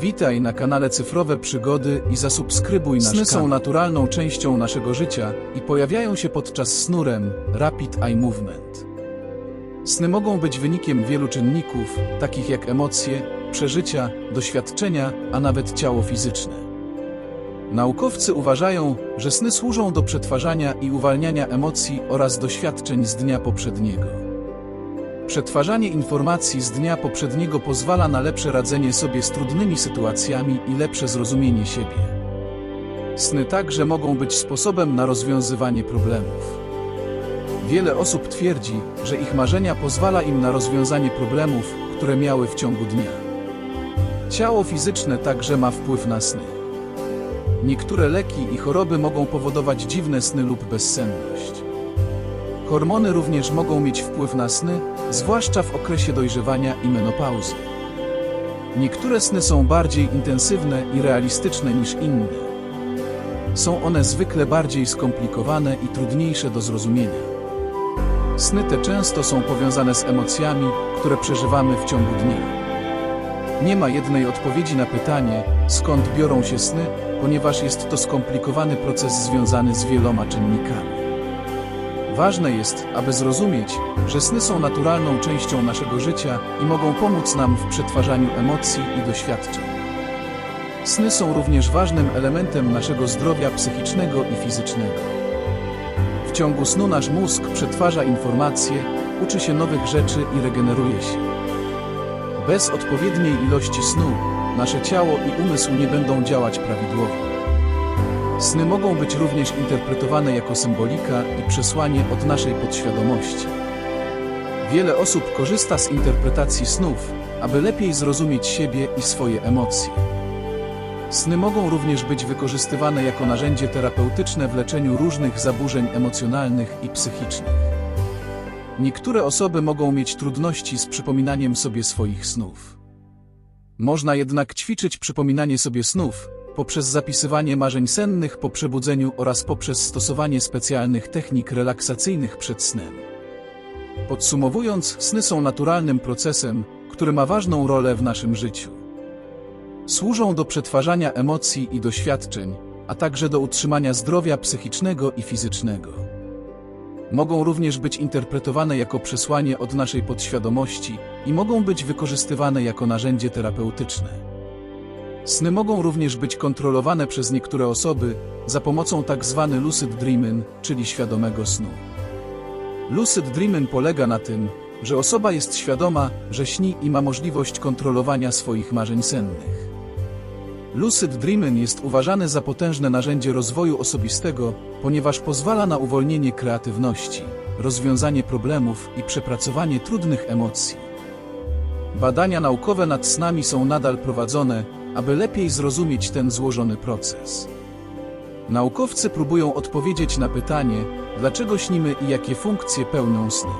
Witaj na kanale Cyfrowe Przygody i zasubskrybuj nasz Sny są naturalną częścią naszego życia i pojawiają się podczas snu REM, Rapid Eye Movement. Sny mogą być wynikiem wielu czynników, takich jak emocje, przeżycia, doświadczenia, a nawet ciało fizyczne. Naukowcy uważają, że sny służą do przetwarzania i uwalniania emocji oraz doświadczeń z dnia poprzedniego. Przetwarzanie informacji z dnia poprzedniego pozwala na lepsze radzenie sobie z trudnymi sytuacjami i lepsze zrozumienie siebie. Sny także mogą być sposobem na rozwiązywanie problemów. Wiele osób twierdzi, że ich marzenia pozwala im na rozwiązanie problemów, które miały w ciągu dnia. Ciało fizyczne także ma wpływ na sny. Niektóre leki i choroby mogą powodować dziwne sny lub bezsenność. Hormony również mogą mieć wpływ na sny, zwłaszcza w okresie dojrzewania i menopauzy. Niektóre sny są bardziej intensywne i realistyczne niż inne. Są one zwykle bardziej skomplikowane i trudniejsze do zrozumienia. Sny te często są powiązane z emocjami, które przeżywamy w ciągu dnia. Nie ma jednej odpowiedzi na pytanie, skąd biorą się sny, ponieważ jest to skomplikowany proces związany z wieloma czynnikami. Ważne jest, aby zrozumieć, że sny są naturalną częścią naszego życia i mogą pomóc nam w przetwarzaniu emocji i doświadczeń. Sny są również ważnym elementem naszego zdrowia psychicznego i fizycznego. W ciągu snu nasz mózg przetwarza informacje, uczy się nowych rzeczy i regeneruje się. Bez odpowiedniej ilości snu, nasze ciało i umysł nie będą działać prawidłowo. Sny mogą być również interpretowane jako symbolika i przesłanie od naszej podświadomości. Wiele osób korzysta z interpretacji snów, aby lepiej zrozumieć siebie i swoje emocje. Sny mogą również być wykorzystywane jako narzędzie terapeutyczne w leczeniu różnych zaburzeń emocjonalnych i psychicznych. Niektóre osoby mogą mieć trudności z przypominaniem sobie swoich snów. Można jednak ćwiczyć przypominanie sobie snów poprzez zapisywanie marzeń sennych po przebudzeniu oraz poprzez stosowanie specjalnych technik relaksacyjnych przed snem. Podsumowując, sny są naturalnym procesem, który ma ważną rolę w naszym życiu. Służą do przetwarzania emocji i doświadczeń, a także do utrzymania zdrowia psychicznego i fizycznego. Mogą również być interpretowane jako przesłanie od naszej podświadomości i mogą być wykorzystywane jako narzędzie terapeutyczne. Sny mogą również być kontrolowane przez niektóre osoby za pomocą tzw. lucid dreaming, czyli świadomego snu. Lucid dreaming polega na tym, że osoba jest świadoma, że śni i ma możliwość kontrolowania swoich marzeń sennych. Lucid dreaming jest uważany za potężne narzędzie rozwoju osobistego, ponieważ pozwala na uwolnienie kreatywności, rozwiązanie problemów i przepracowanie trudnych emocji. Badania naukowe nad snami są nadal prowadzone, aby lepiej zrozumieć ten złożony proces. Naukowcy próbują odpowiedzieć na pytanie, dlaczego śnimy i jakie funkcje pełnią sny.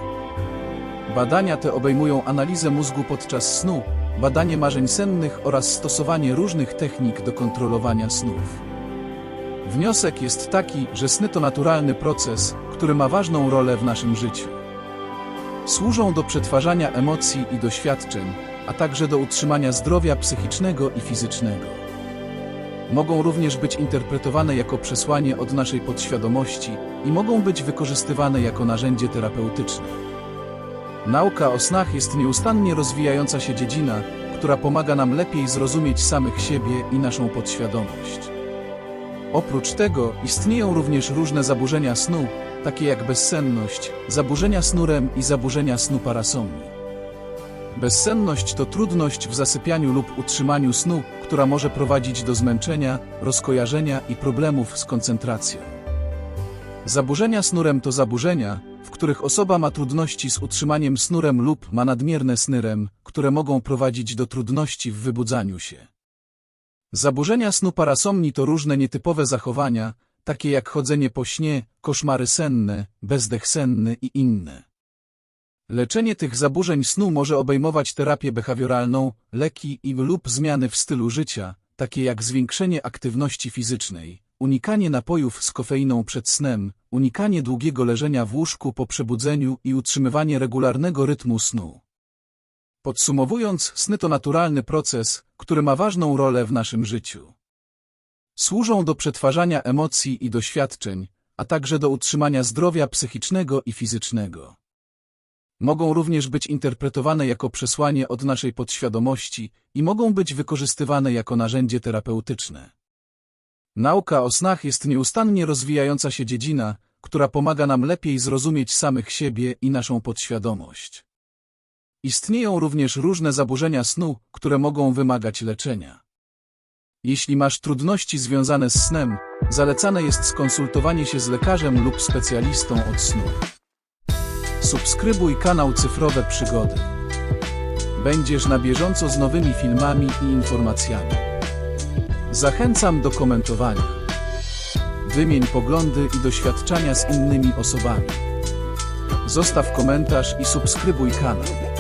Badania te obejmują analizę mózgu podczas snu, badanie marzeń sennych oraz stosowanie różnych technik do kontrolowania snów. Wniosek jest taki, że sny to naturalny proces, który ma ważną rolę w naszym życiu. Służą do przetwarzania emocji i doświadczeń, a także do utrzymania zdrowia psychicznego i fizycznego. Mogą również być interpretowane jako przesłanie od naszej podświadomości i mogą być wykorzystywane jako narzędzie terapeutyczne. Nauka o snach jest nieustannie rozwijająca się dziedzina, która pomaga nam lepiej zrozumieć samych siebie i naszą podświadomość. Oprócz tego istnieją również różne zaburzenia snu, takie jak bezsenność, zaburzenia snu REM i zaburzenia snu parasomni. Bezsenność to trudność w zasypianiu lub utrzymaniu snu, która może prowadzić do zmęczenia, rozkojarzenia i problemów z koncentracją. Zaburzenia snurem to zaburzenia, w których osoba ma trudności z utrzymaniem snurem lub ma nadmierne snyrem, które mogą prowadzić do trudności w wybudzaniu się. Zaburzenia snu parasomni to różne nietypowe zachowania, takie jak chodzenie po śnie, koszmary senne, bezdech senny i inne. Leczenie tych zaburzeń snu może obejmować terapię behawioralną, leki i lub zmiany w stylu życia, takie jak zwiększenie aktywności fizycznej, unikanie napojów z kofeiną przed snem, unikanie długiego leżenia w łóżku po przebudzeniu i utrzymywanie regularnego rytmu snu. Podsumowując, sny to naturalny proces, który ma ważną rolę w naszym życiu. Służą do przetwarzania emocji i doświadczeń, a także do utrzymania zdrowia psychicznego i fizycznego. Mogą również być interpretowane jako przesłanie od naszej podświadomości i mogą być wykorzystywane jako narzędzie terapeutyczne. Nauka o snach jest nieustannie rozwijająca się dziedzina, która pomaga nam lepiej zrozumieć samych siebie i naszą podświadomość. Istnieją również różne zaburzenia snu, które mogą wymagać leczenia. Jeśli masz trudności związane z snem, zalecane jest skonsultowanie się z lekarzem lub specjalistą od snu. Subskrybuj kanał Cyfrowe Przygody. Będziesz na bieżąco z nowymi filmami i informacjami. Zachęcam do komentowania. Wymień poglądy i doświadczenia z innymi osobami. Zostaw komentarz i subskrybuj kanał.